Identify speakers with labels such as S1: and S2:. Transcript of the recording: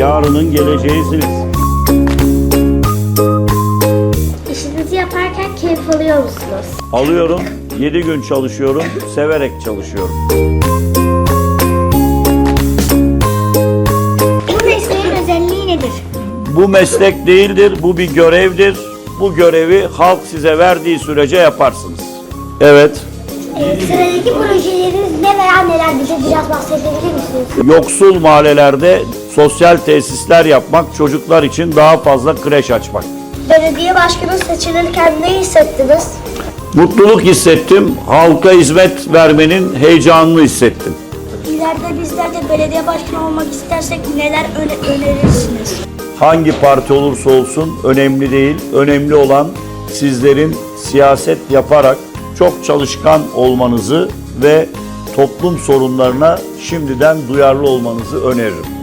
S1: yarının geleceğisiniz.
S2: İşinizi yaparken keyif alıyor musunuz?
S1: Alıyorum, 7 gün çalışıyorum, severek çalışıyorum.
S2: Bu mesleğin özelliği nedir?
S1: Bu meslek değildir, bu bir görevdir. Bu görevi halk size verdiği sürece yaparsınız. Evet,
S2: Ee, sıradaki projeleriniz ne veya neler biraz bahsedebilir misiniz?
S1: yoksul mahallelerde sosyal tesisler yapmak, çocuklar için daha fazla kreş açmak.
S2: Belediye başkanı seçilirken ne hissettiniz?
S1: Mutluluk hissettim, halka hizmet vermenin heyecanını hissettim.
S2: İleride bizler de belediye başkanı olmak istersek neler önerirsiniz?
S1: Hangi parti olursa olsun önemli değil. Önemli olan sizlerin siyaset yaparak çok çalışkan olmanızı ve toplum sorunlarına şimdiden duyarlı olmanızı öneririm.